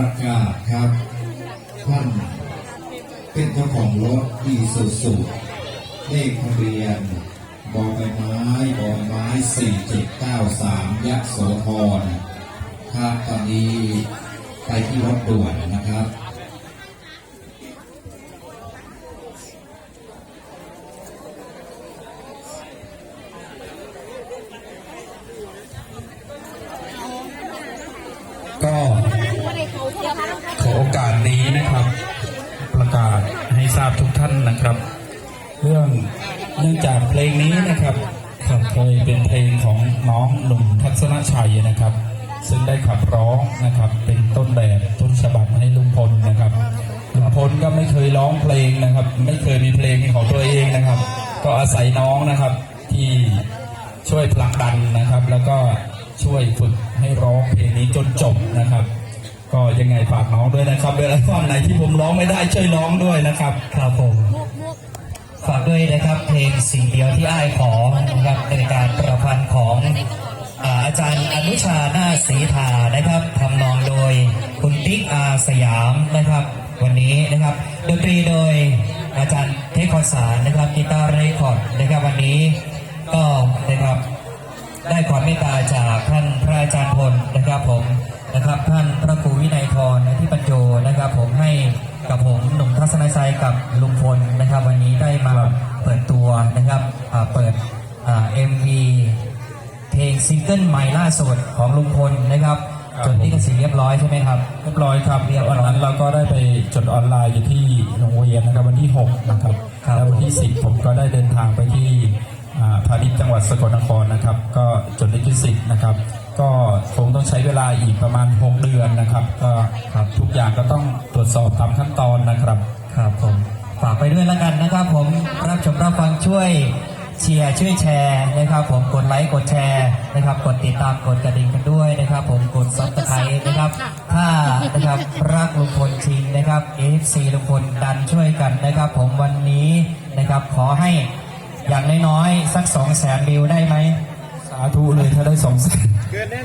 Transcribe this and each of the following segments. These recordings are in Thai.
ประกาศครับท่านเป็นเจ้าของรถอีสุสุเลขทะเบียนบอใบไม้บอใบไม้สี่เจ็ดเก้าสามยะโสธรครับตอนนี้ไปที่รถด่วนนะครับ ท่านนะครับ เรื่องเนื่องจากเพลงนี้นะครับเคยเป็นเพลงของน้องหนุ่มทัศนชัยนะครับ ซึ่งได้ขับร้องนะครับ เป็นต้นแบบต้นฉบับให้ลุงพลนะครับลุงพลก็ไม่เคยร้องเพลงนะครับ ไม่เคยมีเพลงของตัวเองนะครับ ก็อาศัยน้องนะครับที่ช่วยผลักดันนะครับ แล้วก็ช่วยฝึกให้ร้องเพลงนี้จนจบนะครับ ก็ยังไงฝากน้องด้วยนะครับเวลาท่อนไหนที่ผมร้องไม่ได้ช่วยร้องด้วยนะครับครับผมฝากด้วยนะครับเพลงสิ่งเดียวที่อ้ายขอนะครับเป็นการประพันธ์ของอ่าอาจารย์อนุชาหน้าศรีทานะครับทำนองโดยคุณติ๊กอาสยามนะครับ วันนี้นะครับดนตรีโดยอาจารย์เทคคอนสารนะครับกีตาร์เรคคอร์ดนะครับวันนี้ก็นะครับได้ความเมตตาจากท่านพระอาจารย์พลนะครับผม นะครับ ท่านพระครูวินัยทรที่ปัญโจนะครับ ผมให้กับผมหนุ่มทัศนชัยกับลุงพลนะครับ วันนี้ได้มาเปิดตัวนะครับอ่าเปิดเอ็มวีเพลงซิงเกิลใหม่ล่าสุดของลุงพลนะครับครับจดลิขสิทธิ์เรียบร้อยใช่ไหมครับเรียบร้อยครับเรียบร้อยวันนั้นเราก็ได้ไปจดออนไลน์อยู่ที่โรงเรียนนะครับวันที่6นะครับครับแล้ววันที่10ผมก็ได้เดินทางไปที่อ่าพาณิชย์จังหวัดสกลนครนะครับ ก็จดลิขสิทธิ์นะครับ ก็คง ต้องใช้เวลาอีกประมาณ 6 เดือนนะครับ ก็ครับทุกอย่างก็ต้องตรวจสอบตามขั้นตอนนะครับครับผมฝากไปด้วยแล้วกันนะครับ ผมรับชมรับฟังช่วยเชียร์ช่วยแชร์นะครับ ผมกดไลค์กดแชร์นะครับ กดติดตามกดกระดิ่งกันด้วยนะครับ ผมกดซับสไครต์นะครับ ถ้านะครับรักลุงพลจริงนะครับ FC ลุงพลดันช่วยกันนะครับ ผมวันนี้นะครับขอให้อย่างน้อยๆสักสองแสนวิวได้ไหม ธุเลยถ้าได้สองแสน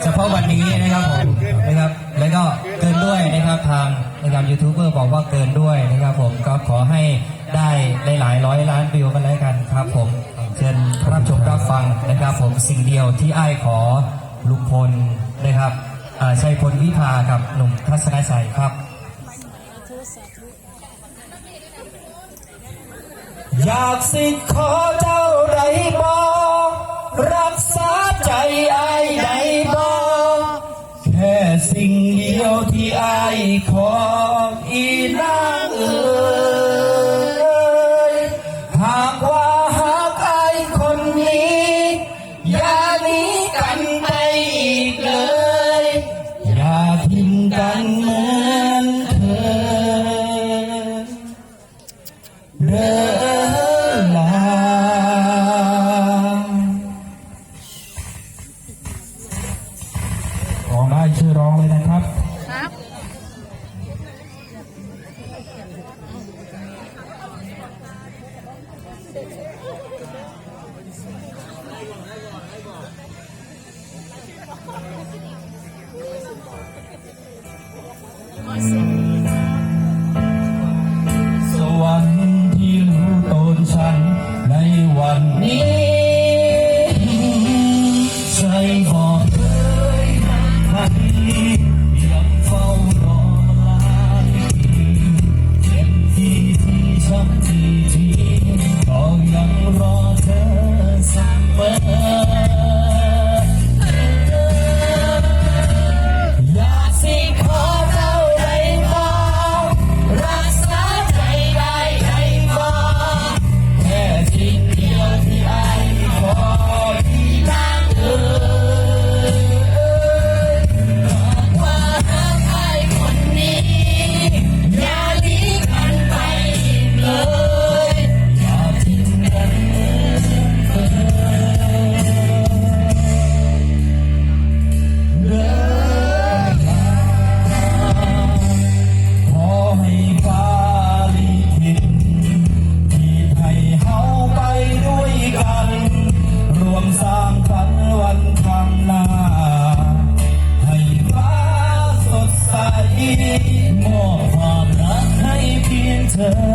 เฉพาะวันนี้นะครับผมนะครับ แล้วก็เกินด้วยนะครับทางนะครับยูทูบเบอร์บอกว่าเกินด้วยนะครับ ผมก็ขอให้ได้หลายๆร้อยล้านวิวกันแล้วกันครับผมเชิญรับชมรับฟังนะครับ ผมสิ่งเดียวที่ไอ้ายขอลุงพลนะครับอ่าชัยพลวิภากับหนุ่มทัศนชัยครับอยากสิขอเจ้าไรบอกรักษาใจไอ้ายใดบอกแค่สิ่งเดียวที่ไอ้ายขออีนา ส เธอ